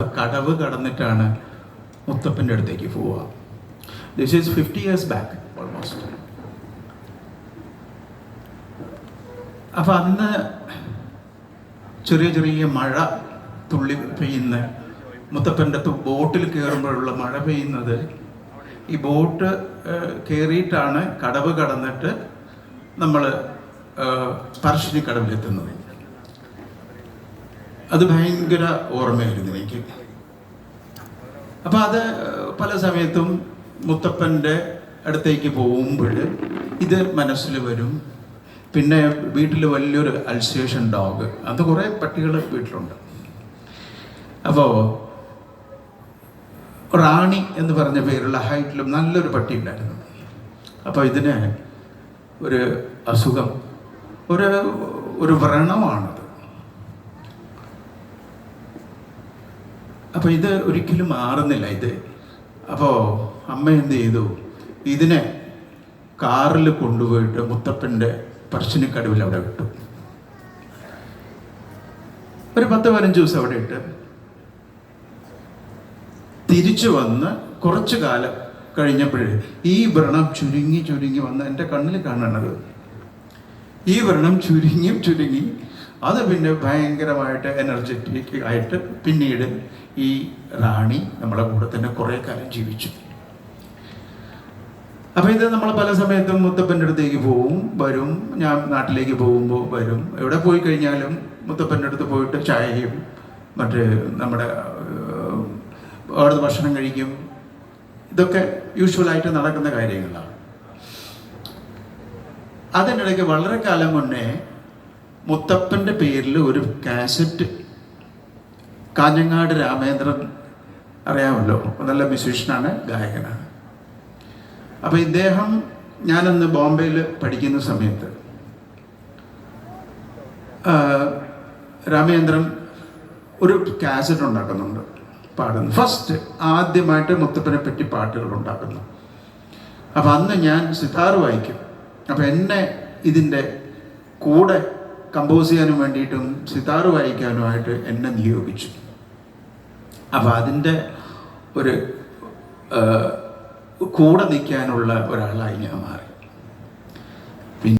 കടവ് കടന്നിട്ടാണ് മുത്തപ്പന്റെ അടുത്തേക്ക് പോവുക. This is fifty years back almost അപ്പം അന്ന് ചെറിയ ചെറിയ മഴ തുള്ളി പെയ്യുന്ന മുത്തപ്പന്റെ ബോട്ടിൽ കയറുമ്പോഴുള്ള മഴ പെയ്യുന്നത് ഈ ബോട്ട് കയറിയിട്ടാണ് കടവ് കടന്നിട്ട് നമ്മൾ പറശ്ശിനി കടവിലെത്തുന്നത്. അത് ഭയങ്കര ഓർമ്മയായിരുന്നു എനിക്ക്. അപ്പം അത് പല സമയത്തും മുത്തപ്പന്റെ അടുത്തേക്ക് പോകുമ്പോൾ ഇത് മനസ്സിൽ വരും. പിന്നെ വീട്ടിൽ വലിയൊരു അൽസേഷൻ ഡോഗ് അത് കുറേ പട്ടികൾ വീട്ടിലുണ്ട്. അപ്പോൾ റാണി എന്ന് പറഞ്ഞ പേരുള്ള ഹൈറ്റിലും നല്ലൊരു പട്ടി ഉണ്ടായിരുന്നു. അപ്പോൾ ഇതിന് ഒരു അസുഖം ഒരു ഒരു വ്രണമാണത് അപ്പോൾ ഇത് ഒരിക്കലും മാറുന്നില്ല ഇത്. അപ്പോൾ അമ്മ എന്ത് ചെയ്തു? ഇതിനെ കാറിൽ കൊണ്ടുപോയിട്ട് മുത്തപ്പന്റെ പറശ്ശിനിക്കടവിൽ അവിടെ വിട്ടു. ഒരു പത്ത് പതിനഞ്ച് ദിവസം അവിടെ ഇട്ട് തിരിച്ചു വന്ന് കുറച്ചു കാലം കഴിഞ്ഞപ്പോഴേ ഈ വ്രണം ചുരുങ്ങി ചുരുങ്ങി വന്ന് എന്റെ കണ്ണിൽ കാണണത് ഈ വ്രണം ചുരുങ്ങി ചുരുങ്ങി അത് പിന്നെ ഭയങ്കരമായിട്ട് എനർജറ്റിക് ആയിട്ട് പിന്നീട് ഈ റാണി നമ്മളെ കൂടെ തന്നെ കുറേ കാലം ജീവിച്ചു. അപ്പോൾ ഇത് നമ്മൾ പല സമയത്തും മുത്തപ്പന്റെ അടുത്തേക്ക് പോവും വരും. ഞാൻ നാട്ടിലേക്ക് പോകുമ്പോൾ വരും. എവിടെ പോയി കഴിഞ്ഞാലും മുത്തപ്പന്റെ അടുത്ത് പോയിട്ട് ചായയും മറ്റ് നമ്മുടെ അവിടുത്തെ ഭക്ഷണം കഴിക്കും. ഇതൊക്കെ യൂഷ്വലായിട്ട് നടക്കുന്ന കാര്യങ്ങളാണ്. അതിനിടയ്ക്ക് വളരെ കാലം മുന്നേ മുത്തപ്പന്റെ പേരിൽ ഒരു കാസറ്റ് കാഞ്ഞങ്ങാട് രാമേന്ദ്രൻ അറിയാമല്ലോ നല്ല മ്യൂസീഷ്യനാണ് ഗായകനാണ്. അപ്പോൾ ഇദ്ദേഹം ഞാനന്ന് ബോംബെയിൽ പഠിക്കുന്ന സമയത്ത് രാമേന്ദ്രൻ ഒരു കാസറ്റ് ഉണ്ടാക്കുന്നുണ്ട് പാടുന്നു. ഫസ്റ്റ് ആദ്യമായിട്ട് മുത്തപ്പനെ പറ്റി പാട്ടുകൾ ഉണ്ടാക്കുന്നു. അപ്പം അന്ന് ഞാൻ സിതാർ വായിക്കും. അപ്പം എന്നെ ഇതിന്റെ കൂടെ കമ്പോസ് ചെയ്യാനും വേണ്ടിയിട്ടും സിതാർ വായിക്കാനുമായിട്ട് എന്നെ നിയോഗിച്ചു. അപ്പോൾ അതിന്റെ ഒരു കൂടെ നിൽക്കാനുള്ള ഒരാളായി ഞാൻ മാറി.